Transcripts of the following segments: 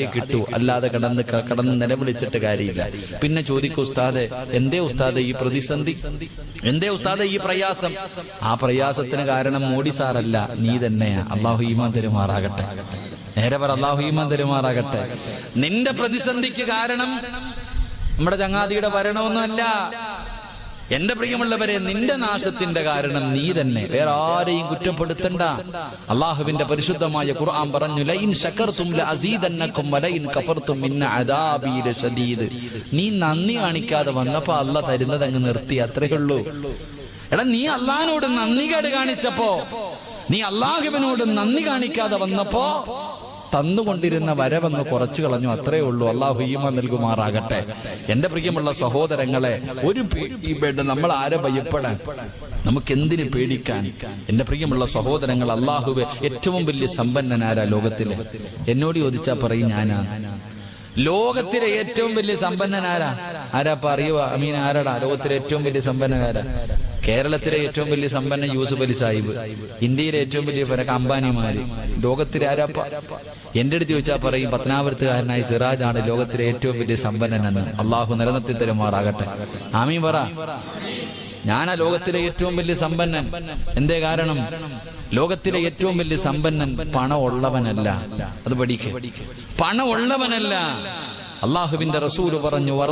കിട്ടൂ. അല്ലാതെ കടന്ന് കടന്ന് നിലവിളിച്ചിട്ട് കാര്യമില്ല. പിന്നെ ചോദിക്കൂ ഉസ്താദെ എന്തേ ഉസ്താദെ ഈ പ്രതിസന്ധി? എന്തേ ഉസ്താദെ ഈ പ്രയാസം? ആ പ്രയാസത്തിന് കാരണം മോഡി സാറല്ല നീ തന്നെയാ. അള്ളാഹു ഈമാൻ തെരുമാറാകട്ടെ. നേരെ പറ അള്ളാഹു ഈമാൻ തെരുമാറാകട്ടെ. നിന്റെ പ്രതിസന്ധിക്ക് കാരണം നമ്മുടെ ചങ്ങാതിയുടെ ഭരണമൊന്നുമല്ല. എന്റെ പ്രിയമുള്ളവരെ നിന്റെ നാശത്തിന്റെ കാരണം നീ തന്നെ. വേറെ ആരെയും കുറ്റപ്പെടുത്തണ്ട. അള്ളാഹുവിന്റെ പരിശുദ്ധമായ ഖുർആൻ പറഞ്ഞു ലൈൻ ശക്കർത്തും നീ നന്ദി കാണിക്കാതെ വന്നപ്പോ അല്ല തരുന്നത് അങ്ങ് നിർത്തി അത്രേ ഉള്ളൂ. എടാ നീ അള്ളഹാനോട് നന്ദി കേട് കാണിച്ചപ്പോ നീ അള്ളാഹുവിനോട് നന്ദി കാണിക്കാതെ വന്നപ്പോ തന്നുകൊണ്ടിരുന്ന വരവെന്ന് കുറച്ചു കളഞ്ഞു. അത്രേ ഉള്ളൂ. അള്ളാഹു ഈമ നൽകുമാറാകട്ടെ. എന്റെ പ്രിയമുള്ള സഹോദരങ്ങളെ ഒരു നമ്മൾ ആരെ ഭയപ്പെടാൻ? നമുക്ക് എന്തിന് പേടിക്കാൻ? എന്റെ പ്രിയമുള്ള സഹോദരങ്ങൾ അള്ളാഹുവെ ഏറ്റവും വലിയ സമ്പന്നനാരാ ലോകത്തിലെ. എന്നോട് ചോദിച്ചാ പറയും ഞാനാ. ലോകത്തിലെ ഏറ്റവും വലിയ സമ്പന്നനാരാ? ആരാ പറയുവാ അമീൻ ആരാടാ? ലോകത്തിലെ ഏറ്റവും വലിയ സമ്പന്നനാരാ? കേരളത്തിലെ ഏറ്റവും വലിയ സമ്പന്ന യൂസഫ് അലി സാഹിബ് ഇന്ത്യയിലെ ഏറ്റവും വലിയ പല അംബാനിമാര് ലോകത്തിലെ ആരാപ്പ? എന്റെ അടുത്ത് ചോദിച്ചാൽ പറയും പത്തനാപുരത്തുകാരനായ സിറാജ് ആണ് ലോകത്തിലെ ഏറ്റവും വലിയ സമ്പന്നനെന്ന്. അള്ളാഹു നിലനിർത്തി തരുമാറാകട്ടെ. ആമീ പറ. ഞാനാ ലോകത്തിലെ ഏറ്റവും വലിയ സമ്പന്നൻ. എന്തേ കാരണം? ലോകത്തിലെ ഏറ്റവും വലിയ സമ്പന്നൻ പണമുള്ളവനല്ല. അത് പഠിക്കും. പണമുള്ളവനല്ല. അള്ളാഹുവിന്റെ റസൂൽ പറഞ്ഞു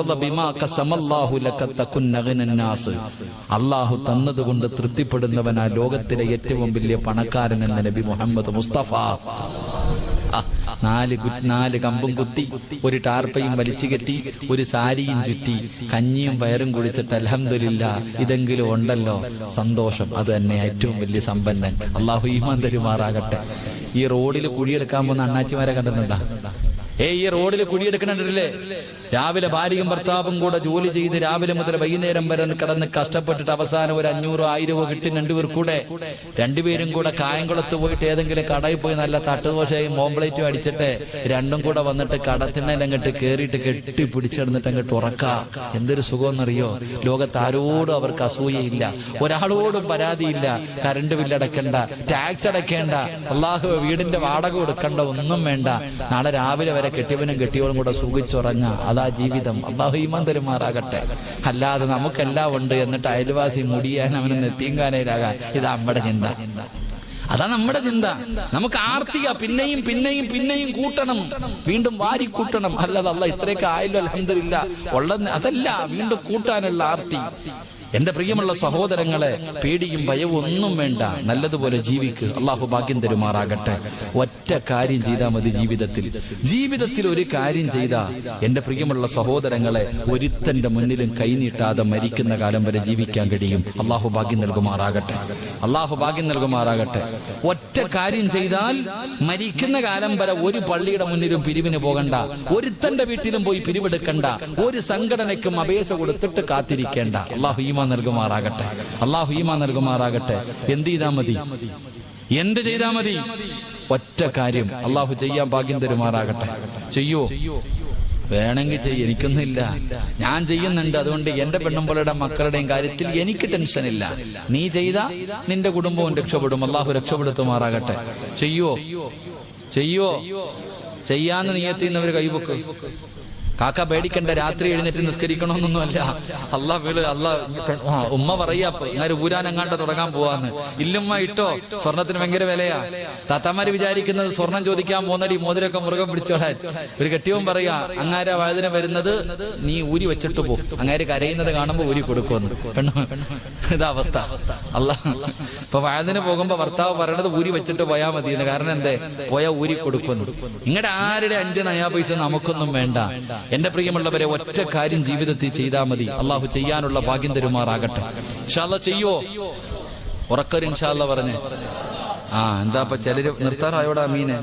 അള്ളാഹു തന്നതുകൊണ്ട് തൃപ്തിപ്പെടുന്നവനാ ലോകത്തിലെ ഏറ്റവും വലിയ പണക്കാരൻ എന്ന നബി മുഹമ്മദ് മുസ്തഫ. നാല് നാല് കമ്പും കുത്തി ഒരു ടാർപ്പയും വലിച്ചു കെട്ടി ഒരു സാരിയും ചുറ്റി കഞ്ഞിയും വയറും കുടിച്ചിട്ട് അലഹമില്ല ഇതെങ്കിലും ഉണ്ടല്ലോ. സന്തോഷം അത് തന്നെ ഏറ്റവും വലിയ സമ്പന്നൻ. അള്ളാഹു ഈമാൻ തരുമാറാകട്ടെ. ഈ റോഡിൽ കുഴിയെടുക്കാൻ പോകുന്ന അണ്ണാച്ചിമാരെ കണ്ടിട്ടുണ്ടാ? ഏ ഈ റോഡിൽ കുഴിയെടുക്കണില്ലേ രാവിലെ ഭാര്യയും ഭർത്താവും കൂടെ ജോലി ചെയ്ത് രാവിലെ മുതൽ വൈകുന്നേരം വരെ കിടന്ന് കഷ്ടപ്പെട്ടിട്ട് അവസാനം ഒരു അഞ്ഞൂറോ ആയിരമോ കിട്ടി രണ്ടുപേർ കൂടെ രണ്ടുപേരും കൂടെ കായംകുളത്ത് പോയിട്ട് ഏതെങ്കിലും കടയിൽ പോയി നല്ല തട്ടുദോശയും മോംപ്ലേറ്റും അടിച്ചിട്ട് രണ്ടും കൂടെ വന്നിട്ട് കടത്തിണ്ണയിൽ അങ്ങോട്ട് കേറിയിട്ട് കെട്ടി പിടിച്ചെടുന്നിട്ട് അങ്ങോട്ട് ഉറക്ക. എന്തൊരു സുഖമെന്നറിയോ? ലോകത്ത് ആരോടും അവർക്ക് അസൂയയില്ല. ഒരാളോടും പരാതിയില്ല. കറണ്ട് ബില്ല് അടക്കണ്ട ടാക്സ് അടക്കേണ്ട അള്ളാഹു വീടിന്റെ വാടക കൊടുക്കണ്ട ഒന്നും വേണ്ട. നാളെ രാവിലെ വരെ കെട്ടിയവനും കെട്ടിയവനും കൂടെ സുഖിച്ചുറങ്ങ. അതാ ജീവിതം. അള്ളാഹു ഈമാൻ തരുമാറാകട്ടെ. അല്ലാതെ നമുക്കെല്ലാം ഉണ്ട് എന്നിട്ട് അയൽവാസി മുടിയാൻ അവന് നെത്തിയങ്കാനയിലാകാൻ ഇത് നമ്മുടെ ചിന്ത. അതാ നമ്മുടെ ചിന്ത. നമുക്ക് ആർത്തിക പിന്നെയും പിന്നെയും പിന്നെയും കൂട്ടണം. വീണ്ടും വാരി കൂട്ടണം അല്ലാതെ അല്ല ഇത്രയൊക്കെ ആയല്ലോ അലഹമില്ല ഉള്ള അതല്ല വീണ്ടും കൂട്ടാനുള്ള ആർത്തി. എന്റെ പ്രിയമുള്ള സഹോദരങ്ങളെ പേടിയും ഭയവും ഒന്നും വേണ്ട. നല്ലതുപോലെ ജീവിക്ക്. അള്ളാഹു ഭാഗ്യം തരുമാറാകട്ടെ. ഒറ്റ കാര്യം ചെയ്താൽ മതി ജീവിതത്തിൽ. ജീവിതത്തിൽ ഒരു കാര്യം ചെയ്ത എന്റെ പ്രിയമുള്ള സഹോദരങ്ങളെ ഒരുത്തന്റെ മുന്നിലും കൈനീട്ടാതെ മരിക്കുന്ന കാലം വരെ ജീവിക്കാൻ കഴിയും. അള്ളാഹു ഭാഗ്യം നൽകുമാറാകട്ടെ. അള്ളാഹു ഭാഗ്യം നൽകുമാറാകട്ടെ. ഒറ്റ കാര്യം ചെയ്താൽ മരിക്കുന്ന കാലം വരെ ഒരു പള്ളിയുടെ മുന്നിലും പിരിവിന് പോകണ്ട. ഒരുത്തന്റെ വീട്ടിലും പോയി പിരിവെടുക്കണ്ട. ഒരു സംഘടനയ്ക്കും അപേക്ഷ കൊടുത്തിട്ട് കാത്തിരിക്കേണ്ട. അള്ളാഹു ഈമാ നൽകുമാറാകട്ടെ. അള്ളാഹു ഈമാ നൽകുമാറാകട്ടെ. എന്ത് ചെയ്താൽ മതി? എന്ത് ചെയ്താൽ മതി? ഒറ്റ കാര്യം. അള്ളാഹു ചെയ്യാൻ ഭാഗ്യം തരുമാറാകട്ടെ. ചെയ്യോ. വേണമെങ്കിൽ ചെയ്യ. എനിക്കൊന്നുമില്ല. ഞാൻ ചെയ്യുന്നുണ്ട്. അതുകൊണ്ട് എന്റെ പെണ്ണുമ്പോളുടെ മക്കളുടെയും കാര്യത്തിൽ എനിക്ക് ടെൻഷൻ ഇല്ല നീ ചെയ്ത നിന്റെ കുടുംബവും രക്ഷപ്പെടും. അള്ളാഹു രക്ഷപ്പെടുത്തുമാറാകട്ടെ. ചെയ്യോ. ചെയ്യോ. ചെയ്യാന്ന് നീയത്തിന്നവര് കൈവക്ക് കാക്ക പേടിക്കണ്ട രാത്രി എഴുന്നേറ്റ് നിസ്കരിക്കണമെന്നൊന്നുമല്ല. അല്ല വീട് അല്ല ഉമ്മ പറയാ അങ്ങനെ ഊരാനെങ്ങാണ്ട് തുടങ്ങാൻ പോവാന്ന്. ഇല്ലുമ്മ ഇട്ടോ സ്വർണത്തിന് ഭയങ്കര വിലയാ. താത്താമാര് വിചാരിക്കുന്നത് സ്വർണം ചോദിക്കാൻ പോകുന്നടി മോതിരൊക്കെ മുറുകെ പിടിച്ചോളാൻ ഒരു കെട്ടിയവും പറയാ അങ്ങാര വയതിന് വരുന്നത് നീ ഊരി വെച്ചിട്ട് പോ. അങ്ങാര് കരയുന്നത് കാണുമ്പോ ഊരി കൊടുക്കുമെന്ന് പെണ്ണു ഇതാ അവസ്ഥ. അല്ല ഇപ്പൊ വഴുതിന് പോകുമ്പോ ഭർത്താവ് പറയണത് ഊരി വെച്ചിട്ട് പോയാ മതി കാരണം എന്തേ? പോയാ ഊരി കൊടുക്കുന്നു നിങ്ങളുടെ ആരുടെ അഞ്ച് നയാ പൈസ നമുക്കൊന്നും വേണ്ട. എന്റെ പ്രിയമുള്ളവരെ ഒറ്റ കാര്യം ജീവിതത്തിൽ ചെയ്താൽ മതി. അള്ളാഹു ചെയ്യാനുള്ള ഭാഗ്യം തരുമാറാകട്ടെ. ഇൻഷാല്ല ചെയ്യോ? ഉറക്കൊരു ഇൻഷാല്ല പറഞ്ഞ്. ആ എന്താ ഇപ്പൊ ചിലര് നിർത്താറായോടാ മീന്?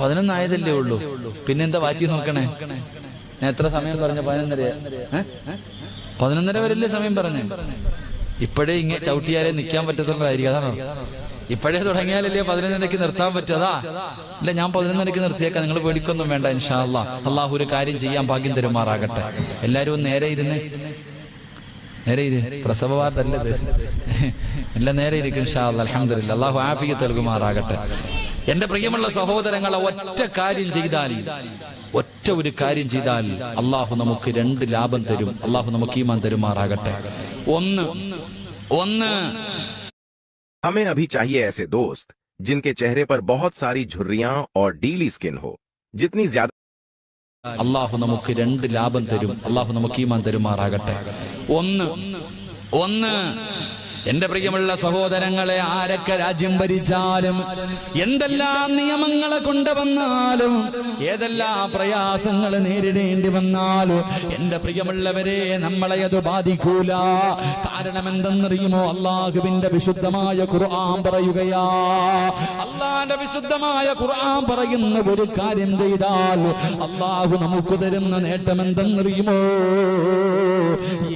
പതിനൊന്നായതല്ലേ ഉള്ളൂ. പിന്നെന്താ വാച്ചി നോക്കണേ? ഞാൻ എത്ര സമയം പറഞ്ഞ പതിനൊന്നര? പതിനൊന്നര വരല്ലേ സമയം പറഞ്ഞു? ഇപ്പോഴേ ഇങ്ങനെ ചവിട്ടിയാലേ നിൽക്കാൻ പറ്റത്തുള്ളതായിരിക്കും അതാണോ? ഇപ്പോഴേ തുടങ്ങിയാലല്ലേ പതിനൊന്നരക്ക് നിർത്താൻ പറ്റുമതാ ഇല്ല ഞാൻ പതിനൊന്നരക്ക് നിർത്തിയേക്കാം. നിങ്ങൾ പേടിക്കൊന്നും വേണ്ട ഇൻഷാ അല്ലാ. അള്ളാഹു ഒരു കാര്യം ചെയ്യാൻ ഭാഗ്യം തരുമാറാകട്ടെ. എല്ലാവരും നേരെ ഇരുന്ന്. നേരെ ഇരു. പ്രസവ വാർത്തല്ലത് എല്ലാം നേരെ ഇരിക്കും ഇൻഷാ അല്ലാ. അൽഹംദുലില്ലാ അള്ളാഹു ആഫിക്ക് നൽകുമാറാകട്ടെ. എന്റെ പ്രിയമുള്ള സഹോദരങ്ങളെ ഒറ്റ കാര്യം ചെയ്താൽ ഒറ്റ ഒരു കാര്യം ചെയ്താൽ അള്ളാഹു നമുക്ക് രണ്ട് ലാഭം തരും. അള്ളാഹു നമുക്ക് ഈമാൻ തരുമാറാകട്ടെ. ഒന്ന് ഒന്ന് हमें अभी चाहिए ऐसे दोस्त जिनके चेहरे पर बहुत सारी झुर्रियां और डीली स्किन हो जितनी ज्यादा അള്ളാഹു നമുക്ക് രണ്ട് ലാഭം തരും അള്ളാഹു നമുക്ക് ഈമാൻ തരുമാറാകട്ടെ ഒന്ന് ഒന്ന് എന്റെ പ്രിയമുള്ള സഹോദരങ്ങളെ ആരൊക്കെ രാജ്യം ഭരിച്ചാലും എന്തെല്ലാം നിയമങ്ങളെ കൊണ്ടുവന്നാലും ഏതെല്ലാം പ്രയാസങ്ങൾ നേരിടേണ്ടി വന്നാലും എന്റെ പ്രിയമുള്ളവരെ നമ്മളെ അത് ബാധിക്കൂല. കാരണം എന്തെന്നറിയുമോ അള്ളാഹുവിന്റെ വിശുദ്ധമായ ഖുർആൻ പറയുകയാ. അള്ളാന്റെ വിശുദ്ധമായ ഖുർആൻ പറയുന്ന ഒരു കാര്യം ചെയ്താൽ അള്ളാഹു നമുക്ക് തരുന്ന നേട്ടം എന്തെന്നറിയുമോ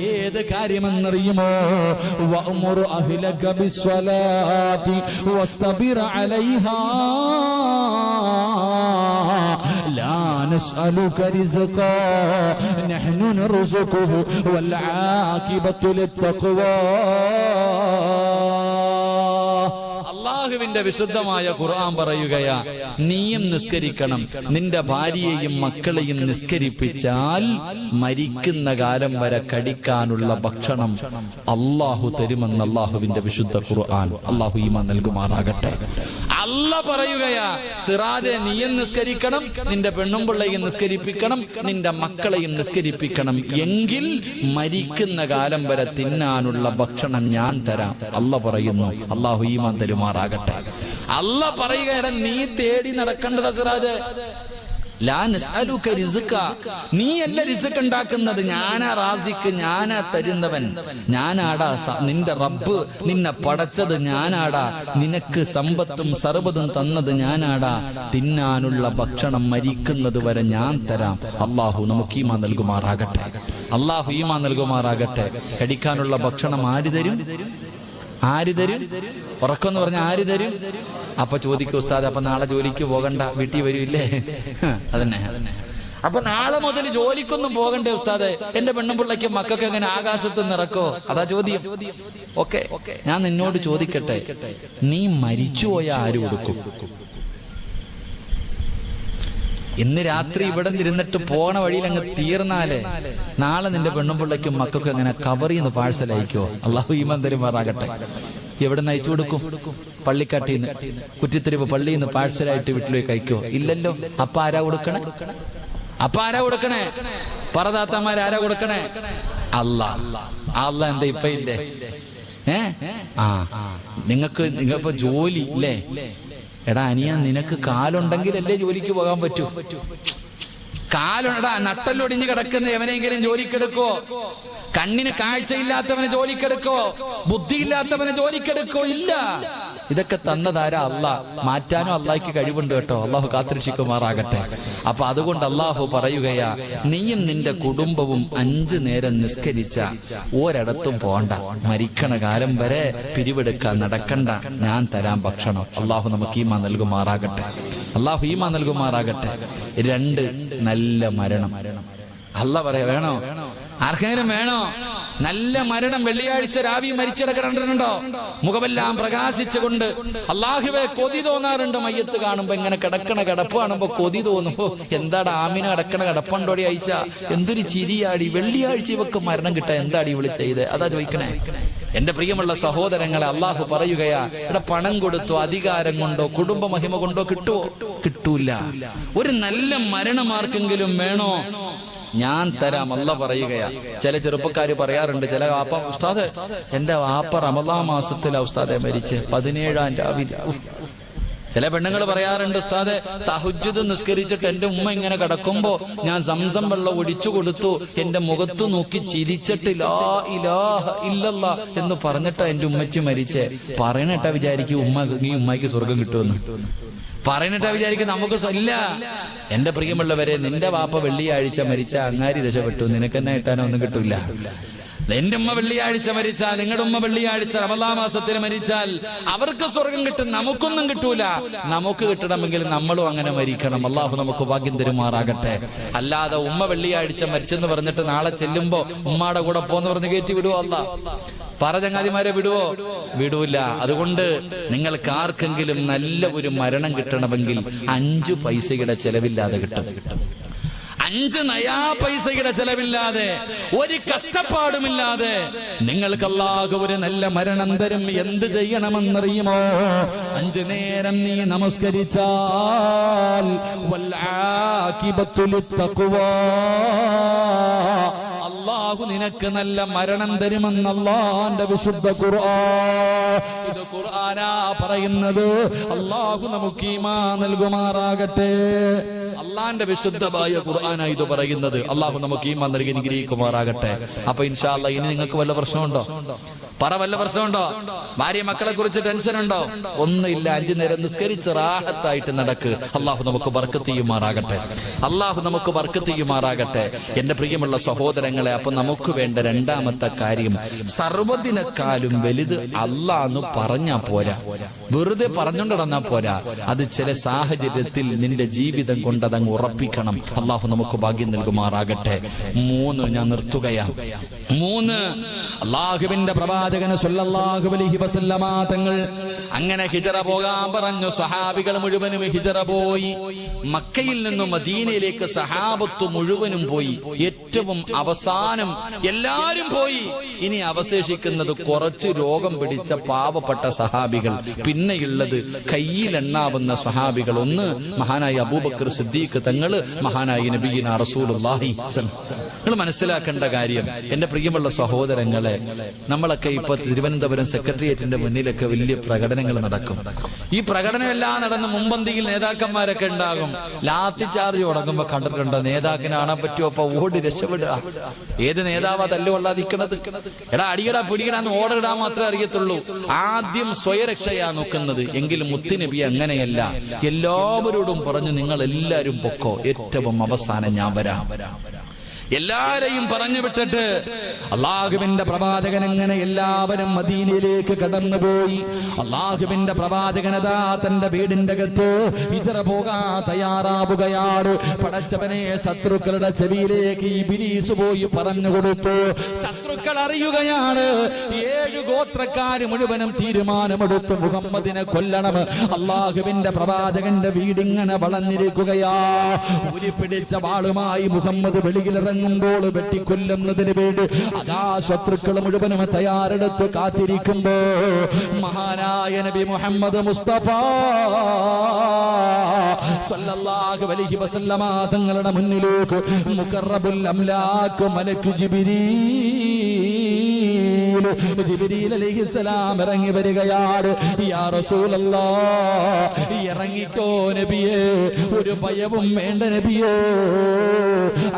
ഏത് കാര്യമെന്നറിയുമോ? وأمر أهلك بالصلاة واستبر عليها. لا نسألك رزقا نحن نرزقه والعاقبة للتقوى. അള്ളാഹുവിന്റെ വിശുദ്ധമായ ഖുർആൻ പറയുകയാ നീയും നിസ്കരിക്കണം. നിന്റെ ഭാര്യയെയും മക്കളെയും നിസ്കരിപ്പിച്ചാൽ മരിക്കുന്ന കാലം വരെ കടിക്കാനുള്ള ഭക്ഷണം അള്ളാഹു തരുമെന്ന് അള്ളാഹുവിന്റെ വിശുദ്ധ ഖുർആൻ. അള്ളാഹു ഈമ നൽകുമാറാകട്ടെ. അല്ല പറയുകയാ സിറാജെ നീയും നിസ്കരിക്കണം. നിന്റെ പെണ്ണും പിള്ളയും നിസ്കരിപ്പിക്കണം. നിന്റെ മക്കളെയും നിസ്കരിപ്പിക്കണം. എങ്കിൽ മരിക്കുന്ന കാലം വരെ തിന്നാനുള്ള ഭക്ഷണം ഞാൻ തരാം. അല്ല പറയുന്നു. അള്ളാഹു ഈമാൻ തരുമാറാകട്ടെ. അല്ല പറയുകയാണ് നീ തേടി നടക്കേണ്ടത് സിറാജ് നീ എന്റെ റിസ്ക. നീയല്ല റിസ്ക് ഉണ്ടാക്കുന്നത്. ഞാനാ റാസിക്ക് ഞാനാ തരുന്നവൻ. ഞാനാടാ നിന്റെ റബ്ബ് നിന്നെ പടച്ചത് ഞാനാടാ. നിനക്ക് സമ്പത്തും സർവതും തന്നത് ഞാനാടാ. തിന്നാനുള്ള ഭക്ഷണം മരിക്കുന്നത് വരെ ഞാൻ തരാം. അള്ളാഹു നമുക്ക് ഈമാ നൽകുമാറാകട്ടെ. അള്ളാഹു ഈമാ നൽകുമാറാകട്ടെ. കടിക്കാനുള്ള ഭക്ഷണം ആര് തരും? ആര് തരും? ഉറക്കം എന്ന് പറഞ്ഞാൽ ആര് തരും? അപ്പൊ ചോദിക്കും ഉസ്താദ് അപ്പൊ നാളെ ജോലിക്ക് പോകണ്ട വീട്ടിൽ വരൂല്ലേ? അതന്നെ. അപ്പൊ നാളെ മുതൽ ജോലിക്കൊന്നും പോകണ്ടേ ഉസ്താദ്? എന്റെ പെണ്ണും പിള്ളയ്ക്കും മക്കൾക്ക് എങ്ങനെ ആകാശത്ത് നിറക്കോ? അതാ ചോദ്യം. ഓക്കെ. ഞാൻ നിന്നോട് ചോദിക്കട്ടെ? നീ മരിച്ചുപോയ ആര് കൊടുക്കും? ഇന്ന് രാത്രി ഇവിടെ ഇരുന്നിട്ട് പോണ വഴിയിൽ അങ്ങ് തീർന്നാലേ നാളെ നിന്റെ പെണ്ണും പിള്ളയ്ക്കും മക്കൾക്കും അങ്ങനെ കവർ ചെയ്യുന്ന പാഴ്സൽ അയക്കോ അള്ളാഹു ഈമാൻ തരുമാറാകട്ടെ. എവിടെ നിന്ന് അയച്ചു കൊടുക്കും? പള്ളിക്കാട്ടിൽ നിന്ന്. കുറ്റിത്തെരുവ് പള്ളിയിൽ നിന്ന് പാഴ്സലായിട്ട് വീട്ടിലേക്ക് അയക്കോ ഇല്ലല്ലോ. അപ്പ ആരാ കൊടുക്കണേ? അപ്പ ആരാ കൊടുക്കണേ? പറദാത്തമാർ ആരാ കൊടുക്കണേ? അല്ല അല്ല എന്താ ഇപ്പൊ ഇല്ലേ? ഏ? ആ. നിങ്ങൾക്ക് നിങ്ങളിപ്പോ ജോലി ഇല്ലേ? എടാ അനിയ നിനക്ക് കാലുണ്ടെങ്കിലല്ലേ ജോലിക്ക് പോകാൻ പറ്റൂ. കാലുണ്ടാ നട്ടല്ലൊടിഞ്ഞ് കിടക്കുന്ന എവനെങ്കിലും ജോലിക്കെടുക്കോ? കണ്ണിന് കാഴ്ചയില്ലാത്തവനെ ജോലിക്കെടുക്കോ? ബുദ്ധിയില്ലാത്തവനെ ജോലിക്കെടുക്കോ? ഇല്ല. ഇതൊക്കെ തന്നതാരാ അല്ല മാറ്റാനും അള്ളാഹിക്ക് കഴിവുണ്ട് കേട്ടോ. അള്ളാഹു കാത്തിരക്ഷിക്കുമാറാകട്ടെ. അപ്പൊ അതുകൊണ്ട് അള്ളാഹു പറയുകയാ നീയും നിന്റെ കുടുംബവും അഞ്ചു നേരം നിസ്കരിച്ച ഒരിടത്തും പോണ്ട. മരിക്കണ കാലം വരെ പിരിവെടുക്കാൻ നടക്കണ്ട. ഞാൻ തരാം ഭക്ഷണം. അള്ളാഹു നമുക്ക് ഈമ നൽകുമാറാകട്ടെ. അള്ളാഹു ഈമ നൽകുമാറാകട്ടെ. രണ്ട് നല്ല മരണം. അല്ല പറയാ വേണോ? ആർക്കെങ്കിലും വേണോ? നല്ല മരണം വെള്ളിയാഴ്ച രാവി മരിച്ചിടക്കിടണ്ടോ മുഖമെല്ലാം പ്രകാശിച്ചുകൊണ്ട് അള്ളാഹുവെ കൊതി തോന്നാറുണ്ട് മയ്യത്ത് കാണുമ്പോ. ഇങ്ങനെ കിടക്കണ കിടപ്പ് കാണുമ്പോ കൊതി തോന്നുമ്പോ എന്താടാ ആമിന കിടക്കണ കിടപ്പുണ്ടോടി അയച്ച എന്തൊരു ചിരിയാടി. വെള്ളിയാഴ്ച ഇവക്ക് മരണം കിട്ടാ എന്താടി ഇവൾ ചെയ്ത്? അതാ ചോദിക്കണേ. എന്റെ പ്രിയമുള്ള സഹോദരങ്ങളെ അള്ളാഹു പറയുകയാ ഇവിടെ പണം കൊടുത്തോ അധികാരം കൊണ്ടോ കുടുംബ മഹിമ കൊണ്ടോ കിട്ടുവോ? കിട്ടൂല. ഒരു നല്ല മരണമാർക്കെങ്കിലും വേണോ? ഞാൻ തരാം അല്ല പറയുകയാ. ചില ചെറുപ്പക്കാർ പറയാറുണ്ട് ചില വാപ്പ ഉസ്താദ് എന്റെ വാപ്പ റമദാ മാസത്തിലാ ഉസ്താദെ മരിച്ച് പതിനേഴാം രാവിലെ. ചില പെണ്ണുങ്ങൾ പറയാറുണ്ട് ഉസ്താദെ തഹുജുദ് നിസ്കരിച്ചിട്ട് എന്റെ ഉമ്മ ഇങ്ങനെ കിടക്കുമ്പോ ഞാൻ സംസം വെള്ളം ഒഴിച്ചു കൊടുത്തു എന്റെ മുഖത്ത് നോക്കി ചിരിച്ചിട്ട് ലാ ഇലാഹ ഇല്ലല്ല എന്ന് പറഞ്ഞിട്ടാ എന്റെ ഉമ്മച്ചി മരിച്ചേ. പറയണട്ടാ വിചാരിക്കും ഉമ്മ ഈ ഉമ്മയ്ക്ക് സ്വർഗം കിട്ടുമെന്ന്. പറയണിട്ടാ വിചാരിക്കും നമുക്ക് ഇല്ല. എന്റെ പ്രിയമുള്ളവരെ നിന്റെ വാപ്പ വെള്ളിയാഴ്ച മരിച്ച അങ്ങാരി രക്ഷപ്പെട്ടു. നിനക്കെന്നെ കിട്ടാനോ ഒന്നും കിട്ടൂല. എന്റെ ഉമ്മ വെള്ളിയാഴ്ച മരിച്ചാൽ നിങ്ങളുടെ ഉമ്മ വെള്ളിയാഴ്ച റമദാ മാസത്തിൽ മരിച്ചാൽ അവർക്ക് സ്വർഗം കിട്ടും നമുക്കൊന്നും കിട്ടൂല. നമുക്ക് കിട്ടണമെങ്കിൽ നമ്മളും അങ്ങനെ മരിക്കണം. അള്ളാഹു നമുക്ക് ഭാഗ്യം തരുമാറാകട്ടെ. അല്ലാതെ ഉമ്മ വെള്ളിയാഴ്ച മരിച്ചെന്ന് പറഞ്ഞിട്ട് നാളെ ചെല്ലുമ്പോ ഉമ്മാടെ കൂടെ പോന്ന് പറഞ്ഞ് കയറ്റി വിടുവോ അല്ല പറ ചങ്ങാതിമാരെ വിടുവോ? വിടൂല. അതുകൊണ്ട് നിങ്ങൾക്ക് ആർക്കെങ്കിലും നല്ല ഒരു മരണം കിട്ടണമെങ്കിൽ അഞ്ചു പൈസയുടെ ചെലവില്ലാതെ കിട്ടും. അഞ്ച് നയാ പൈസയുടെ ചെലവില്ലാതെ ഒരു കഷ്ടപ്പാടുമില്ലാതെ നിങ്ങൾക്ക് അല്ലാഹു ഒരു നല്ല മരണം തരും. എന്ത് ചെയ്യണമെന്നറിയുമോ? അഞ്ചു നേരം നീ നമസ്കരിച്ചാൽ. അള്ളാഹു നിനക്ക് നല്ല മരണം തരുമെന്നല്ലാന്റെ വിശുദ്ധ ഖുർആൻ. ഇത് പറയുന്നത്? അള്ളാഹു നമുക്ക് ഈമാ നൽകുമാറാകട്ടെ. അള്ളാന്റെ വിശുദ്ധമായ ഖുർആനാ ഇത് പറയുന്നത്. അള്ളാഹു നമുക്ക് ഈമാ നൽകി അനുഗ്രഹിക്കുമാറാകട്ടെ. അപ്പൊ ഇൻഷാല്ല ഇനി നിങ്ങൾക്ക് വല്ല പ്രശ്നമുണ്ടോ? പറ വല്ല പ്രശ്നമുണ്ടോ? ഭാര്യ മക്കളെ കുറിച്ച് ടെൻഷൻ ഉണ്ടോ? ഒന്നുമില്ല. അഞ്ചു നേരം നിസ്കരിച്ച് റാഹത്തായിട്ട് നടക്ക്. അള്ളാഹു നമുക്ക് ബർക്കത്ത് ചെയ്യുമാറാകട്ടെ. അള്ളാഹു നമുക്ക് ബർക്കത്ത് ചെയ്യുമാറാകട്ടെ. എന്റെ പ്രിയമുള്ള സഹോദരങ്ങളെ അപ്പൊ നമുക്ക് വേണ്ട രണ്ടാമത്തെ കാര്യം സർവദിനക്കാലും വലുത് അല്ലാന്ന് പറഞ്ഞാ പോരാ. വെറുതെ പറഞ്ഞുകൊണ്ടിടന്നാ പോരാ. അത് ചില സാഹചര്യത്തിൽ നിന്റെ ജീവിതം കൊണ്ടതങ്ങ് ഉറപ്പിക്കണം. അള്ളാഹു നമുക്ക് ഭാഗ്യം നൽകുമാറാകട്ടെ. മൂന്ന് ഞാൻ നിർത്തുകയാണ് മൂന്ന്. അള്ളാഹുവിന്റെ പ്രവാചകന് തങ്ങൾ അങ്ങനെ ഹിജറ പോകാൻ പറഞ്ഞു. സഹാബികൾ മുഴുവനും ഹിജറ പോയി. മക്കയിൽ നിന്നും മദീനയിലേക്ക് സഹാബത്ത് മുഴുവനും പോയി. ഏറ്റവും അവസാനം എല്ലാരും പോയി. ഇനി അവശേഷിക്കുന്നത് കുറച്ച് രോഗം പിടിച്ച പാവപ്പെട്ട സഹാബികൾ. പിന്നെയുള്ളത് കയ്യിലെണ്ണാവുന്ന സഹാബികൾ. ഒന്ന് മഹാനായ അബൂബക്കർ സിദ്ദീഖ്. തങ്ങൾ മഹാനായ നബീന റസൂലുള്ളാഹി നിങ്ങൾ മനസ്സിലാക്കേണ്ട കാര്യം എന്റെ പ്രിയമുള്ള സഹോദരങ്ങളെ നമ്മളൊക്കെ ഇപ്പൊ തിരുവനന്തപുരം സെക്രട്ടേറിയറ്റിന്റെ മുന്നിലൊക്കെ വലിയ പ്രകടനങ്ങൾ നടക്കും. ഈ പ്രകടനം എല്ലാം നടന്ന് മുമ്പന്തിയിൽ നേതാക്കന്മാരൊക്കെ ഉണ്ടാകും. ലാത്തി ചാർജ് തുടങ്ങുമ്പോ കണ്ടിട്ടുണ്ടോ? നേതാക്കിനെ പറ്റുമോ അപ്പൊ ഓടി രക്ഷപ്പെടുക. ഏത് നേതാവാ തല്ലുകൊള്ളാതിരിക്കണത്? എടാ അടിയടാ പിടിക്കടാന്ന് ഇടാൻ മാത്രമേ അറിയത്തുള്ളൂ. ആദ്യം സ്വയരക്ഷയാ നോക്കുന്നത്. എങ്കിലും മുത്തുനബി അങ്ങനെയല്ല. എല്ലാവരോടും പറഞ്ഞു നിങ്ങൾ എല്ലാവരും പൊക്കോ. ഏറ്റവും അവസാനം ഞാൻ വരാം. എല്ലാരെയും പറഞ്ഞു വിട്ടിട്ട് അള്ളാഹുവിന്റെ പ്രവാചകൻ എങ്ങനെ എല്ലാവരും മദീനയിലേക്ക് കടന്നുപോയി? അള്ളാഹുവിന്റെ പ്രവാചകനതാ തന്റെ വീടിന്റെ അകത്ത് ഇതര പോകാ തയ്യാറാവുകയാണ്. പടച്ചവനെ ശത്രുക്കളുടെ ചെവിയിലേക്ക് ഈ ബിലീസ് പോയി പറഞ്ഞു കൊടുത്തു. ശത്രുക്കൾ അറിയുകയാണ് ഏഴ് ഗോത്രക്കാര് മുഴുവനും തീരുമാനമെടുത്തു മുഹമ്മദിനെ കൊല്ലണം. അള്ളാഹുവിന്റെ പ്രവാചകന്റെ വീടിങ്ങനെ വളഞ്ഞിരിക്കുകയാ ഉരി പിടിച്ച വാളുമായി മുഹമ്മദ് വെളിയിലിറങ്ങുമ്പോൾ വെട്ടിക്കൊല്ലുന്നതിന് വേണ്ടി അതാ ശത്രുക്കൾ മുഴുവനും തയ്യാറെടുത്ത് കാത്തിരിക്കുമ്പോ മഹാനായ നബി മുഹമ്മദ് മുസ്തഫ സല്ലല്ലാഹു അലൈഹി വസല്ലമ തങ്ങളുടെ മുന്നിലേക്ക് മുഖറബുൽ അംലാക്ക് മലക്കു ജിബിരീൽ ജിബിരീൽ അലൈഹിസ്സലാം ഇറങ്ങി വരികയാണ്. യാ റസൂലല്ലാഹ് ഇറങ്ങിക്കോ നബിയേ ഒരു ഭയവും വേണ്ട നബിയേ.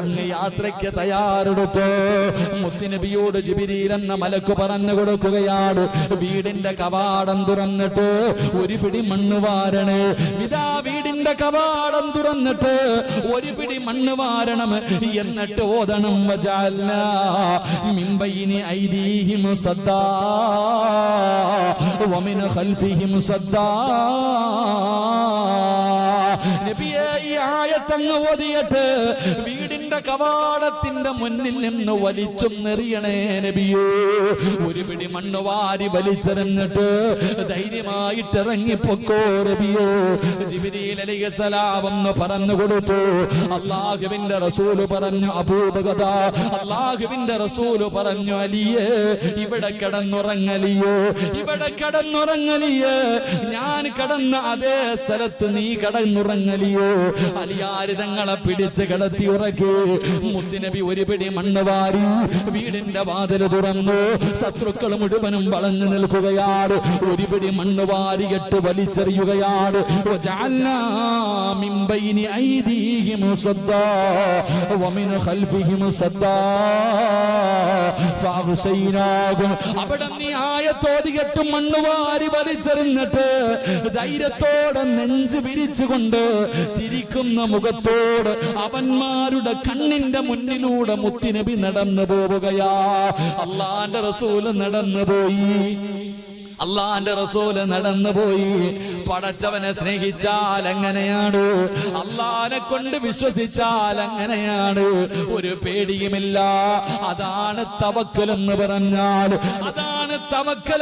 അങ്ങ് യാത്രയ്ക്ക് തയ്യാറെടുത്ത് മുത്തുനബിയോട് ജിബിരിയിൽ എന്ന മലക്ക് പറഞ്ഞു കൊടുക്കുകയാണ്. വീടിന്റെ കവാടം തുറന്നിട്ട് ഒരു പിടി മണ്ണ് വാരണേ. ഇതാ വീടിന്റെ കവാടം തുറന്നിട്ട് ഒരു പിടി മണ്ണ് വാരണം എന്നിട്ട് ഓതണം. മിമ്പയിനി ഐദീഹിം സദ്ദാ സദ്ദാ. നബിയെ ആയത്തങ്ങ് ഓതിയിട്ട് വീടിന്റെ കവാടത്തിന്റെ മുന്നിൽ നിന്ന് വലിച്ചും നെറിയണേ നബിയോ. ഒരു പിടി മണ്ണ് വാരി വലിച്ചെറിഞ്ഞിട്ട് ധൈര്യമായിട്ട് ഇറങ്ങിപ്പൊക്കോ നബിയോ. ജിബിരിയിൽ അലിയ എന്ന് പറഞ്ഞു കൊടുത്തു. അള്ളാഹുവിന്റെ റസൂൽ പറഞ്ഞു അപൂപകത അള്ളാഹുവിന്റെ റസൂൽ പറഞ്ഞു അലിയേ ഇവിടെ കിടന്നുറങ്ങലിയോ ഇവിടെ കിടന്നുറങ്ങലിയേ. ഞാൻ കടന്ന അതേ സ്ഥലത്ത് നീ കടന്നുറങ്ങലിയോ. അലിയാരി മുസ്ലിയാരിതങ്ങളെ പിടിച്ച് കിടത്തി ഉറക്കി മുത്തുനബി ഒരു പിടി മണ്ണ് വാരി വീടിന്റെ വാതിൽ തുറന്നു. ശത്രുക്കൾ മുഴുവനും വളഞ്ഞു നിൽക്കുകയാണ്. ഒരു പിടി മണ്ണ് വാരിയിട്ട് വലിച്ചെറിയുകയാണ്. അവിടെ ന്യായത്തോതികെട്ടും മണ്ണ് വാരി വലിച്ചെറിഞ്ഞിട്ട് ധൈര്യത്തോടെ നെഞ്ച് വിരിച്ചുകൊണ്ട് ചിരിക്കുന്ന. മുഖത്തോട് അവന്മാരുടെ കണ്ണിന്റെ മുന്നിലൂടെ മുത്തിനബി നടന്നു പോവുകയാ. അള്ളാന്റെ റസൂൽ നടന്നു പോയി. അള്ളാന്റെ റസൂൽ നടന്നുപോയി പടച്ചവനെ സ്നേഹിച്ചാൽ എങ്ങനെയാണ് അള്ളാനെ കൊണ്ട് വിശ്വസിച്ചാൽ എങ്ങനെയാണ് ഒരു പേടിയുമില്ല. അതാണ് തവക്കൽ എന്ന് പറഞ്ഞാൽ അതാണ് തവക്കൽ